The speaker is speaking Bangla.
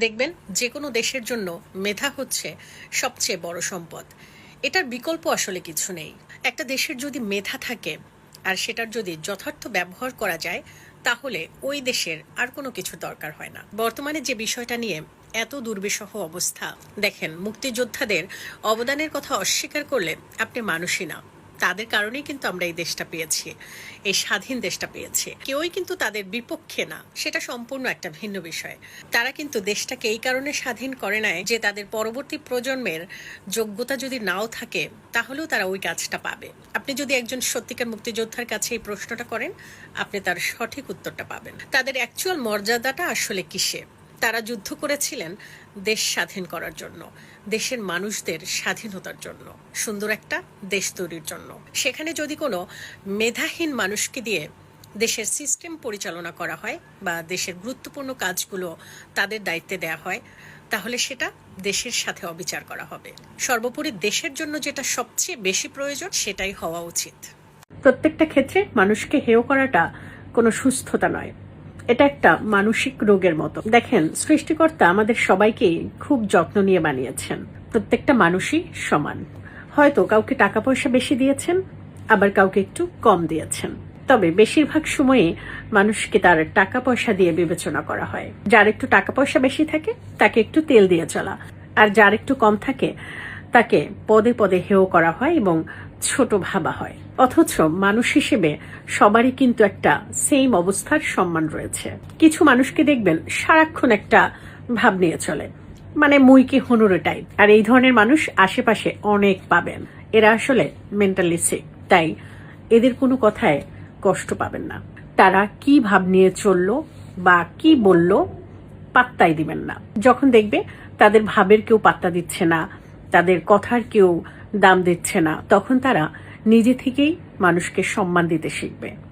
দেখবেন যে কোনো দেশের জন্য মেধা হচ্ছে সবচেয়ে বড় সম্পদ। এটার বিকল্প আসলে কিছু নেই। একটা দেশের যদি মেধা থাকে আর সেটার যদি যথার্থ ব্যবহার করা যায়, তাহলে ওই দেশের আর কোনো কিছু দরকার হয় না। বর্তমানে যে বিষয়টা নিয়ে এত দুর্বিষহ অবস্থা, দেখেন মুক্তিযোদ্ধাদের অবদানের কথা অস্বীকার করলে আপনি মানুষই না। তাদের কারণেই কিন্তু আমরা এই দেশটা পেয়েছি, এই স্বাধীন দেশটা পেয়েছি। কেউই কিন্তু তাদের বিপক্ষে না, সেটা সম্পূর্ণ একটা ভিন্ন বিষয়। তারা কিন্তু দেশটাকে এই কারণে স্বাধীন করে নাই যে তাদের পরবর্তী প্রজন্মের যোগ্যতা যদি নাও থাকে, তাহলেও তারা ওই কাজটা পাবে। আপনি যদি একজন সত্যিকার মুক্তিযোদ্ধার কাছে এই প্রশ্নটা করেন, আপনি তার সঠিক উত্তরটা পাবেন। তাদের অ্যাকচুয়াল মর্যাদাটা আসলে কিসে? তারা যুদ্ধ করেছিলেন দেশ স্বাধীন করার জন্য, দেশের মানুষদের স্বাধীনতার জন্য, সুন্দর একটা দেশ তৈরির জন্য। সেখানে যদি কোনো মেধাহীন মানুষকে দিয়ে দেশের সিস্টেম পরিচালনা করা হয় বা দেশের গুরুত্বপূর্ণ কাজগুলো তাদের দায়িত্বে দেয়া হয়, তাহলে সেটা দেশের সাথে অবিচার করা হবে। সর্বোপরি দেশের জন্য যেটা সবচেয়ে বেশি প্রয়োজন সেটাই হওয়া উচিত। প্রত্যেকটা ক্ষেত্রে মানুষকে হেয় করাটা কোনো সুস্থতা নয়। এটা একটা মানসিক রোগের মতো। দেখেন, সৃষ্টিকর্তা আমাদের সবাইকেই খুব যত্ন নিয়ে বানিয়েছেন। প্রত্যেকটা মানুষই সমান। হয়তো কাউকে টাকা পয়সা বেশি দিয়েছেন, আবার কাউকে একটু কম দিয়েছেন। তবে বেশিরভাগ সময়ে মানুষকে তার টাকা পয়সা দিয়ে বিবেচনা করা হয়। যার একটু টাকা পয়সা বেশি থাকে, তাকে একটু তেল দিয়ে চলা। আর যার একটু কম থাকে তাকে পদে পদে হেয় করা হয় এবং ছোট ভাবা হয়। অথচ মানুষ হিসেবে সবারই কিন্তু একটা সেম অবস্থার সম্মান রয়েছে। কিছু মানুষকে দেখবেন সারাক্ষণ একটা ভাব নিয়ে চলে মানে মুইকি হনুরে টাইপ আর এই ধরনের মানুষ আশেপাশে অনেক পাবেন। এরা আসলে মেন্টালি সিক তাই এদের কোনো কথায় কষ্ট পাবেন না। তারা কি ভাব নিয়ে চলল বা কি বলল পাত্তাই দিবেন না। যখন দেখবে তাদের ভাবের কেউ পাত্তা দিচ্ছে না তাদের কথার কেউ দাম দিচ্ছে না। তখন তারা নিজে থেকেই মানুষকে সম্মান দিতে শিখবে।